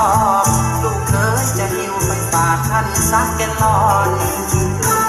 อบลูกเคยจะหิวไปฝากท่านสักแกลอน